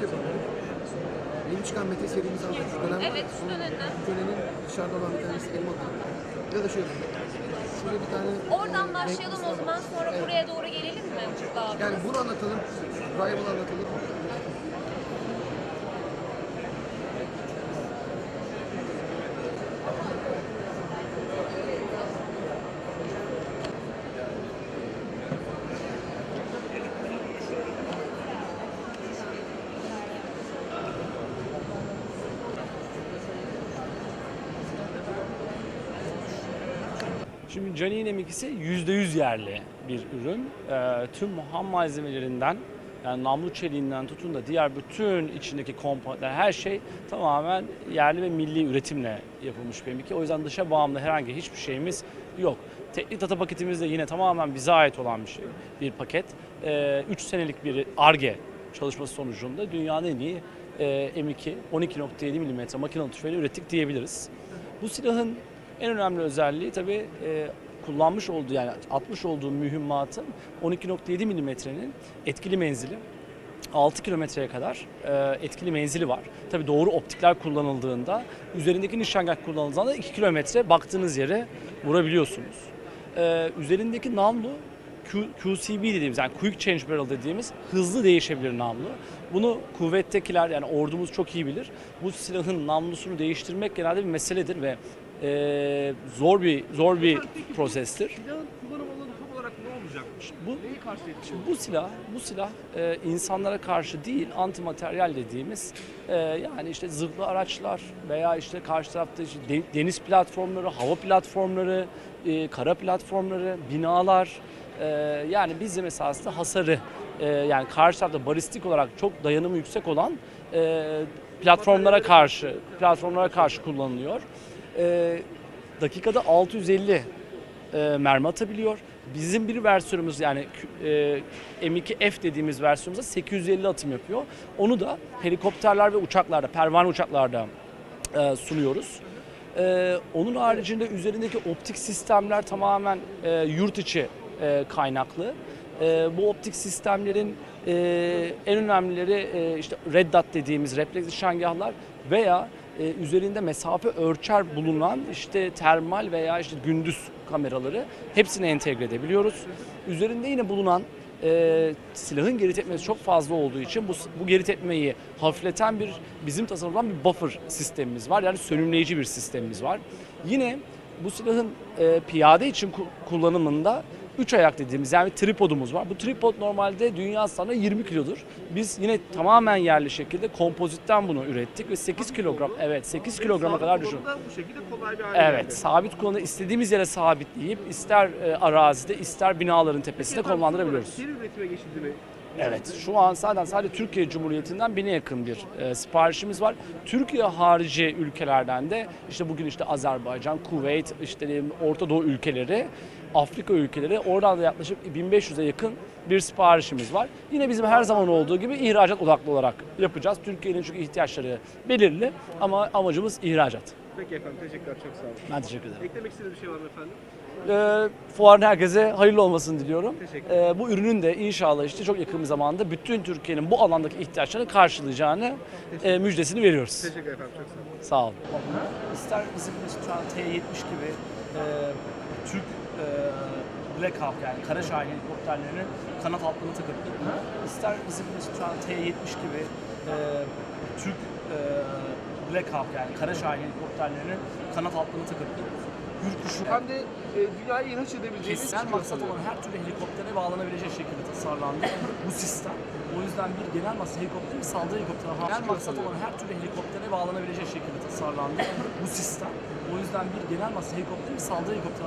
şöyle yapalım. Yeni çıkan Mete serimiz var. Şu dönem. Evet, şu dönemden. Kölenin dışarıda olan bir tanesi elma atıyor. Ya da şöyle. Şöyle bir tane... Oradan e, başlayalım o zaman sonra Evet. buraya doğru gelelim mi? Yani bunu anlatalım. Rival anlatalım. Şimdi Canine ikisi %100 yerli bir ürün. Ee, tüm ham malzemelerinden yani namlu çeliğinden tutun da diğer bütün içindeki komponentler her şey tamamen yerli ve milli üretimle yapılmış benimki. O yüzden dışa bağımlı herhangi hiçbir şeyimiz yok. Teknik data paketimiz de yine tamamen bize ait olan bir şey, bir paket. 3 senelik bir ARGE çalışması sonucunda dünyanın en iyi e, M2 12.7 mm makinalı tüfeği ürettik diyebiliriz. Bu silahın en önemli özelliği tabii e, kullanmış olduğu yani atmış olduğu mühimmatın 12.7 milimetrenin etkili menzili 6 kilometreye kadar e, etkili menzili var. Tabii doğru optikler kullanıldığında üzerindeki nişangah kullanıldığında 2 kilometre baktığınız yere vurabiliyorsunuz. E, üzerindeki namlu Q- QCB dediğimiz yani Quick Change Barrel dediğimiz hızlı değişebilir namlu. Bunu kuvvettekiler yani ordumuz çok iyi bilir. Bu silahın namlusunu değiştirmek genelde bir meseledir ve e, zor bir zor bir prosestir. Silahın kullanım alanı tam olarak ne olacak? Bu Neyi kastettiğini bu silah, bu silah e, insanlara karşı değil, antimateryal dediğimiz e, yani işte zırhlı araçlar veya işte karşı tarafta işte de- deniz platformları, hava platformları, e, kara platformları, binalar e, yani bizim esasında hasarı e, yani karşı tarafta balistik olarak çok dayanımı yüksek olan e, platformlara karşı platformlara karşı kullanılıyor. E, dakikada 650 e, mermi atabiliyor. Bizim bir versiyonumuz yani e, M2F dediğimiz versiyonumuzda 850 atım yapıyor. Onu da helikopterler ve uçaklarda, pervane uçaklarda e, sunuyoruz. E, onun haricinde üzerindeki optik sistemler tamamen e, yurt içi e, kaynaklı. E, bu optik sistemlerin e, en önemlileri e, işte Red Dot dediğimiz refleks nişangahlar veya e, üzerinde mesafe ölçer bulunan işte termal veya işte gündüz kameraları hepsini entegre edebiliyoruz. Üzerinde yine bulunan e, silahın geri tepmesi çok fazla olduğu için bu, bu geri tepmeyi hafifleten bir bizim tasarlanan bir buffer sistemimiz var. Yani sönümleyici bir sistemimiz var. Yine bu silahın e, piyade için ku- kullanımında 3 ayak dediğimiz yani tripodumuz var. Bu tripod normalde dünya standartı 20 kilodur. Biz yine tamamen yerli şekilde kompozitten bunu ürettik ve 8 kilogram evet 8 kilograma kadar düşün. Bu şekilde kolay bir hale Evet, geldi. sabit kullanı istediğimiz yere sabitleyip ister e, arazide ister binaların tepesinde Efendim, konumlandırabiliyoruz. Seri üretime geçildi mi? Evet, şu an zaten sadece Türkiye Cumhuriyeti'nden bine yakın bir e, siparişimiz var. Türkiye harici ülkelerden de işte bugün işte Azerbaycan, Kuveyt, işte Orta Doğu ülkeleri, Afrika ülkeleri oradan da yaklaşık 1500'e yakın bir siparişimiz var. Yine bizim her zaman olduğu gibi ihracat odaklı olarak yapacağız. Türkiye'nin çünkü ihtiyaçları belirli ama amacımız ihracat. Peki efendim teşekkürler çok sağ olun. Ben teşekkür ederim. Eklemek istediğiniz bir şey var mı efendim? E, fuarın herkese hayırlı olmasını diliyorum. Teşekkür E, bu ürünün de inşallah işte çok yakın bir zamanda bütün Türkiye'nin bu alandaki ihtiyaçlarını karşılayacağını e, müjdesini veriyoruz. Teşekkür efendim çok sağ olun. Sağ olun. İster bizim şu an T-70 gibi e, Türk e, Black Hawk yani Kara Şahin helikopterlerinin kanat altlarını takıp ister bizim şu an T-70 gibi e, Türk e, Black Hawk yani Kara Şahin helikopterlerinin kanat altlarını takıp Hürkuşu Hem de e, dünyayı ihraç edebileceğiniz Kişisel maksat olan her türlü helikoptere bağlanabilecek şekilde tasarlandı bu sistem. O yüzden bir genel maksat helikopter bir saldırı helikopteri. Genel maksat olan her türlü helikoptere bağlanabilecek şekilde tasarlandı bu sistem. O yüzden bir genel maksat helikopter bir saldırı helikopteri.